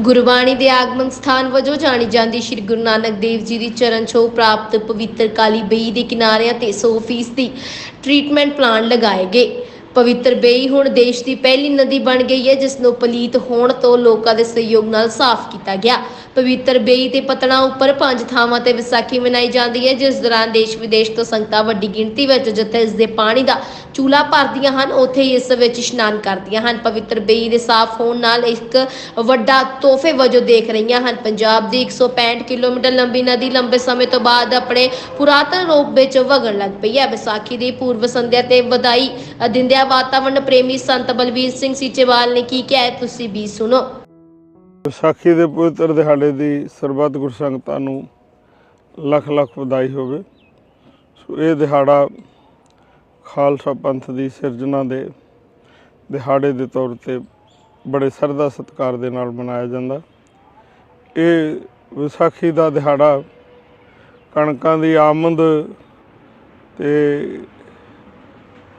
ਗੁਰਬਾਣੀ ਦੇ ਆਗਮਨ ਸਥਾਨ ਵਜੋਂ ਜਾਣੀ ਜਾਂਦੀ ਸ੍ਰੀ ਗੁਰੂ ਨਾਨਕ ਦੇਵ ਜੀ ਦੀ ਚਰਨ ਛੋਹ ਪ੍ਰਾਪਤ ਪਵਿੱਤਰ ਕਾਲੀ ਬਈ ਦੇ ਕਿਨਾਰਿਆਂ ਤੇ 100% ਦੀ ਟ੍ਰੀਟਮੈਂਟ ਪਲਾਂਟ ਲਗਾਏ ਗਏ। ਪਵਿੱਤਰ ਬੇਈ ਹੁਣ ਦੇਸ਼ ਦੀ ਪਹਿਲੀ ਨਦੀ ਬਣ ਗਈ ਹੈ ਜਿਸ ਨੂੰ ਪਲੀਤ ਹੋਣ ਤੋਂ ਲੋਕਾਂ ਦੇ ਸਹਿਯੋਗ ਨਾਲ ਸਾਫ਼ ਕੀਤਾ ਗਿਆ। ਪਵਿੱਤਰ ਬੇਈ ਤੇ ਪਤਣਾ ਉੱਪਰ ਪੰਜ ਥਾਵਾਂ ਤੇ ਵਿਸਾਖੀ ਮਨਾਈ ਜਾਂਦੀ ਹੈ, ਜਿਸ ਦੌਰਾਨ ਦੇਸ਼ ਵਿਦੇਸ਼ ਤੋਂ ਸੰਗਤਾਂ ਵੱਡੀ ਗਿਣਤੀ ਵਿੱਚ ਜਿੱਥੇ ਇਸ ਦੇ ਪਾਣੀ ਦਾ ਚੂਲਾ ਭਰਦੀਆਂ ਹਨ, ਉੱਥੇ ਹੀ ਇਸ ਵਿੱਚ ਇਸ਼ਨਾਨ ਕਰਦੀਆਂ ਹਨ। ਪਵਿੱਤਰ ਬੇਈ ਦੇ ਸਾਫ਼ ਹੋਣ ਨਾਲ ਇੱਕ ਵੱਡਾ ਤੋਹਫੇ ਵਜੋਂ ਦੇਖ ਰਹੀਆਂ ਹਨ। ਪੰਜਾਬ ਦੀ 165 ਕਿਲੋਮੀਟਰ ਲੰਬੀ ਨਦੀ ਲੰਬੇ ਸਮੇਂ ਤੋਂ ਬਾਅਦ ਆਪਣੇ ਪੁਰਾਤਨ ਰੂਪ ਵਿੱਚ ਵਗਣ ਲੱਗ ਪਈ ਹੈ। ਵਿਸਾਖੀ ਦੀ ਪੂਰਵ ਸੰਧਿਆ ਤੇ ਵਧਾਈ ਦਿੰਦਿਆਂ ਵਾਤਾਵਰਣ ਪ੍ਰੇਮੀ ਸੰਤ ਬਲਵੀਰ ਸਿੰਘ ਸੀਚੇਵਾਲ ਨੇ ਕੀ ਕਿਹਾ ਤੁਸੀਂ ਵੀ ਸੁਣੋ। ਵਿਸਾਖੀ ਦੇ ਪਵਿੱਤਰ ਦਿਹਾੜੇ ਦੀ ਸਰਬੱਤ ਗੁਰਸੰਗਤਾਂ ਨੂੰ ਲੱਖ ਲੱਖ ਵਧਾਈ ਹੋਵੇ। ਸੋ ਇਹ ਦਿਹਾੜਾ ਖਾਲਸਾ ਪੰਥ ਦੀ ਸਿਰਜਣਾ ਦੇ ਦਿਹਾੜੇ ਦੇ ਤੌਰ ਤੇ ਬੜੇ ਸਰਦਾ ਸਤਿਕਾਰ ਦੇ ਨਾਲ ਮਨਾਇਆ ਜਾਂਦਾ। ਇਹ ਵਿਸਾਖੀ ਦਾ ਦਿਹਾੜਾ ਕਣਕਾਂ ਦੀ ਆਮਦ ਤੇ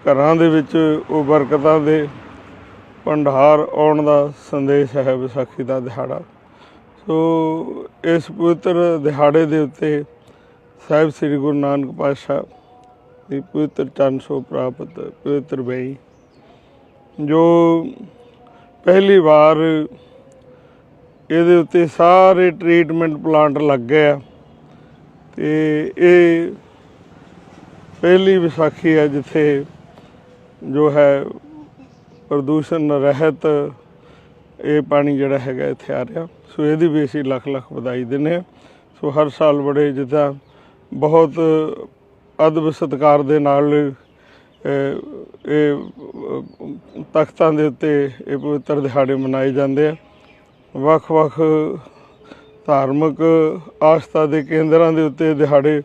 ਘਰਾਂ ਦੇ ਵਿੱਚ ਉਹ ਬਰਕਤਾਂ ਦੇ ਭੰਡਾਰ ਆਉਣ ਦਾ ਸੰਦੇਸ਼ ਹੈ ਵਿਸਾਖੀ ਦਾ ਦਿਹਾੜਾ। ਸੋ ਇਸ ਪਵਿੱਤਰ ਦਿਹਾੜੇ ਦੇ ਉੱਤੇ ਸਾਹਿਬ ਸ੍ਰੀ ਗੁਰੂ ਨਾਨਕ ਪਾਤਸ਼ਾਹ ਦੀ ਪਵਿੱਤਰ ਚਰਨ ਛੋਹ ਪ੍ਰਾਪਤ, ਪਵਿੱਤਰ ਬਈ ਜੋ ਪਹਿਲੀ ਵਾਰ ਇਹਦੇ ਉੱਤੇ ਸਾਰੇ ਟ੍ਰੀਟਮੈਂਟ ਪਲਾਂਟ ਲੱਗ ਗਏ ਆ। ਤੇ ਇਹ ਪਹਿਲੀ ਵਿਸਾਖੀ ਹੈ ਜਿੱਥੇ ਜੋ ਹੈ ਪ੍ਰਦੂਸ਼ਣ ਰਹਿਤ ਇਹ ਪਾਣੀ ਜਿਹੜਾ ਹੈਗਾ ਇੱਥੇ ਆ ਰਿਹਾ। ਸੋ ਇਹਦੀ ਵੀ ਅਸੀਂ ਲੱਖ ਲੱਖ ਵਧਾਈ ਦਿੰਦੇ ਹਾਂ। ਸੋ ਹਰ ਸਾਲ ਬੜੇ ਜਿੱਦਾਂ ਬਹੁਤ ਅਦਬ ਸਤਿਕਾਰ ਦੇ ਨਾਲ ਇਹ ਤਖਤਾਂ ਦੇ ਉੱਤੇ ਇਹ ਪਵਿੱਤਰ ਦਿਹਾੜੇ ਮਨਾਏ ਜਾਂਦੇ ਆ। ਵੱਖ-ਵੱਖ ਧਾਰਮਿਕ ਆਸਥਾ ਦੇ ਕੇਂਦਰਾਂ ਦੇ ਉੱਤੇ ਦਿਹਾੜੇ,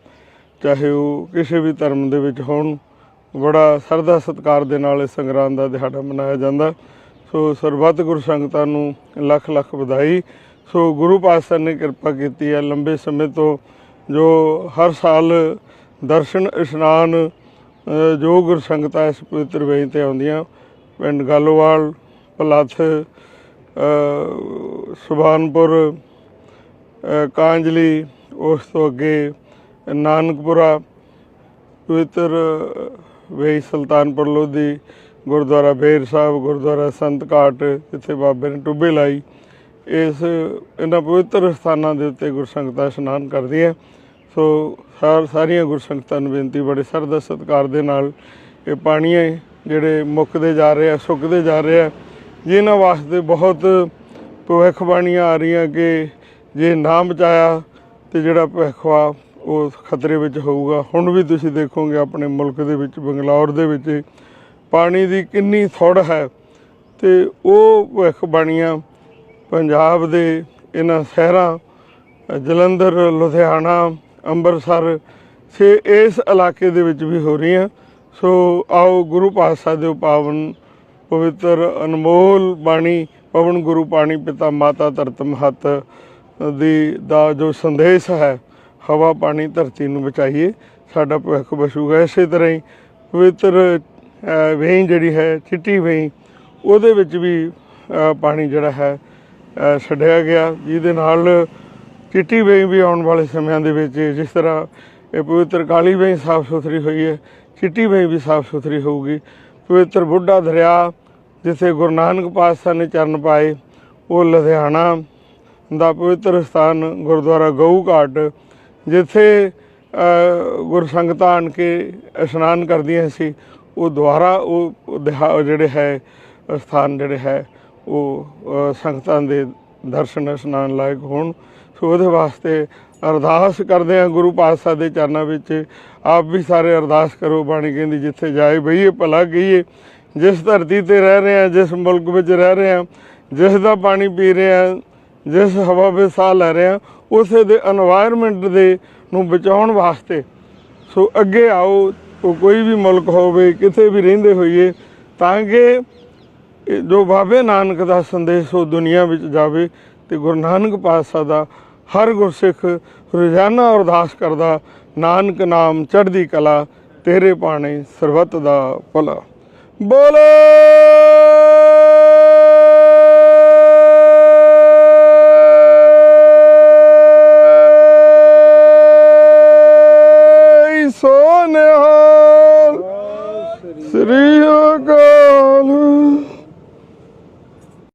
ਚਾਹੇ ਉਹ ਕਿਸੇ ਵੀ ਧਰਮ ਦੇ ਵਿੱਚ ਹੋਣ ਬੜਾ ਸਰਦਾ ਸਤਿਕਾਰ ਦੇ ਨਾਲ ਇਸ ਸੰਗਰਾਮ ਦਾ ਦਿਹਾੜਾ ਮਨਾਇਆ ਜਾਂਦਾ। ਸੋ ਸਰਬੱਤ ਗੁਰ ਸੰਗਤਾਂ ਨੂੰ ਲੱਖ ਲੱਖ ਵਧਾਈ। ਸੋ ਗੁਰੂ ਪਾਤਸ਼ਾਹ ਨੇ ਕਿਰਪਾ ਕੀਤੀ ਹੈ ਲੰਬੇ ਸਮੇਂ ਤੋਂ ਜੋ ਹਰ ਸਾਲ ਦਰਸ਼ਨ ਇਸ਼ਨਾਨ ਜੋ ਗੁਰ ਸੰਗਤਾਂ ਇਸ ਪਵਿੱਤਰ ਵੇਈ ਤੇ ਆਉਂਦੀਆਂ ਪਿੰਡ ਗਾਲੋਵਾਲ ਪਲੱਥ ਅ, ਸੁਭਾਨਪੁਰ ਕਾਂਜਲੀ ਉਸ ਤੋਂ ਅੱਗੇ ਨਾਨਕਪੁਰਾ ਪਵਿੱਤਰ ਵੇਈ ਸੁਲਤਾਨਪੁਰ ਲੋਧੀ, ਗੁਰਦੁਆਰਾ ਬੇਰ ਸਾਹਿਬ, ਗੁਰਦੁਆਰਾ ਸੰਤ ਘਾਟ, ਜਿੱਥੇ ਬਾਬੇ ਨੇ ਟੁੱਬੇ ਲਾਈ। ਇਸ, ਇਹਨਾਂ ਪਵਿੱਤਰ ਸਥਾਨਾਂ ਦੇ ਉੱਤੇ ਗੁਰਸੰਗਤਾਂ ਇਸ਼ਨਾਨ ਕਰਦੀਆਂ। ਸੋ ਸਾਰ, ਸਾਰੀਆਂ ਗੁਰਸੰਗਤਾਂ ਨੂੰ ਬੇਨਤੀ, ਬੜੇ ਸਰਦਾ ਸਤਿਕਾਰ ਦੇ ਨਾਲ ਇਹ ਪਾਣੀ ਜਿਹੜੇ ਮੁੱਕਦੇ ਜਾ ਰਹੇ ਆ, ਸੁੱਕਦੇ ਜਾ ਰਹੇ ਆ, ਜਿਨ੍ਹਾਂ ਵਾਸਤੇ ਬਹੁਤ ਭਵਿੱਖਬਾਣੀਆਂ ਆ ਰਹੀਆਂ ਕਿ ਜੇ ਨਾ ਬਚਾਇਆ ਤੇ ਜਿਹੜਾ ਭਵਿੱਖਵਾ ਉਹ ਖਤਰੇ ਵਿੱਚ ਹੋਊਗਾ। ਹੁਣ ਵੀ ਤੁਸੀਂ ਦੇਖੋਗੇ ਆਪਣੇ ਮੁਲਕ ਦੇ ਵਿੱਚ, ਬੰਗਲੌਰ ਦੇ ਵਿੱਚ ਪਾਣੀ ਦੀ ਕਿੰਨੀ ਥੋੜ ਹੈ ਤੇ ਉਹ ਭਵਿੱਖਬਾਣੀਆਂ ਪੰਜਾਬ ਦੇ ਇਹਨਾਂ ਸ਼ਹਿਰਾਂ, ਜਲੰਧਰ, ਲੁਧਿਆਣਾ, ਅੰਮ੍ਰਿਤਸਰ, ਸੇ ਇਸ ਇਲਾਕੇ ਦੇ ਵਿੱਚ ਵੀ ਹੋ ਰਹੀਆਂ। ਸੋ ਆਓ ਗੁਰੂ ਪਾਤਸ਼ਾਹ ਦੇ ਪਾਵਨ ਪਵਿੱਤਰ ਅਨਮੋਲ ਬਾਣੀ, ਪਵਨ ਗੁਰੂ ਪਾਣੀ ਪਿਤਾ ਮਾਤਾ ਧਰਤ ਮਹਤ ਦੀ ਦਾ ਜੋ ਸੰਦੇਸ਼ ਹੈ। ਹਵਾ ਪਾਣੀ ਧਰਤੀ ਨੂੰ ਬਚਾਈਏ ਸਾਡਾ ਭਵਿੱਖ ਬਸੂਗਾ ਇਸੇ ਤਰ੍ਹਾਂ ਹੀ ਪਵਿੱਤਰ ਅ, ਵੇਈ ਜਿਹੜੀ ਹੈ ਚਿੱਟੀ ਵੇਈ ਉਹਦੇ ਵਿੱਚ ਵੀ ਪਾਣੀ ਜਿਹੜਾ ਹੈ ਛੱਡਿਆ ਗਿਆ ਜਿਹਦੇ ਨਾਲ ਚਿੱਟੀ ਵੇਈ ਵੀ ਆਉਣ ਵਾਲੇ ਸਮਿਆਂ ਦੇ ਵਿੱਚ ਜਿਸ ਤਰ੍ਹਾਂ ਇਹ ਪਵਿੱਤਰ ਕਾਲੀ ਵੇਈ ਸਾਫ਼ ਸੁਥਰੀ ਹੋਈ ਹੈ ਚਿੱਟੀ ਵੇਈ ਵੀ ਸਾਫ਼ ਸੁਥਰੀ ਹੋਊਗੀ। ਪਵਿੱਤਰ ਬੁੱਢਾ ਦਰਿਆ ਜਿੱਥੇ ਗੁਰੂ ਨਾਨਕ ਪਾਤਸ਼ਾਹ ਨੇ ਚਰਨ ਪਾਏ ਉਹ ਲੁਧਿਆਣਾ ਦਾ ਪਵਿੱਤਰ ਸਥਾਨ ਗੁਰਦੁਆਰਾ ਗਊ ਘਾਟ ਜਿੱਥੇ ਅ, ਗੁਰਸੰਗਤਾਂ ਆਣ ਕੇ ਇਸ਼ਨਾਨ ਕਰਦੀਆਂ ਸੀ ਉਹ ਦੁਆਰਾ ਉਹ ਦਿਹਾ- ਜਿਹੜੇ ਹੈ ਸਥਾਨ ਜਿਹੜੇ ਹੈ ਉਹ ਸੰਗਤਾਂ ਦੇ ਦਰਸ਼ਨ ਇਸ਼ਨਾਨ ਲਾਇਕ ਹੋਣ। ਸੋ ਉਹਦੇ ਵਾਸਤੇ ਅਰਦਾਸ ਕਰਦੇ ਆ ਗੁਰੂ ਪਾਤਸ਼ਾਹ ਦੇ ਚਰਨਾਂ ਵਿੱਚ ਆਪ ਵੀ ਸਾਰੇ ਅਰਦਾਸ ਕਰੋ ਬਾਣੀ ਕਹਿੰਦੀ ਜਿੱਥੇ ਜਾਏ ਬਈਏ ਭਲਾ ਗਈਏ ਜਿਸ ਧਰਤੀ ਤੇ ਰਹਿ ਰਹੇ ਆ ਜਿਸ ਮੁਲਕ ਵਿੱਚ ਰਹਿ ਰਹੇ ਆ ਜਿਸ ਦਾ ਪਾਣੀ ਪੀ ਰਹੇ ਆ ਜਿਸ ਹਵਾ ਵਿੱਚ ਸਾਹ ਲੈ ਰਹੇ ਆ ਉਸੇ ਦੇ এনवायरमेंट ਦੇ ਨੂੰ ਬਚਾਉਣ ਵਾਸਤੇ। ਸੋ ਅੱਗੇ ਆਓ ਕੋਈ ਵੀ ਮੁਲਕ ਹੋਵੇ, ਕਿਤੇ ਵੀ ਰਹਿੰਦੇ ਹੋਈਏ, ਤਾਂ ਕਿ ਜੋ ਬਾਬੇ ਨਾਨਕ ਦਾ ਸੰਦੇਸ਼ ਉਹ ਦੁਨੀਆ ਵਿੱਚ ਜਾਵੇ ਤੇ ਗੁਰੂ ਨਾਨਕ ਪਾਤਸ਼ਾਹ ਦਾ ਹਰ ਗੁਰਸਿੱਖ ਰੋਜ਼ਾਨਾ ਅਰਦਾਸ ਕਰਦਾ, ਨਾਨਕ ਨਾਮ ਚੜ੍ਹਦੀ ਕਲਾ, ਤੇਰੇ ਪਾਣੇ ਸਰਬੱਤ ਦਾ ਭਲਾ। ਬੋਲੋ!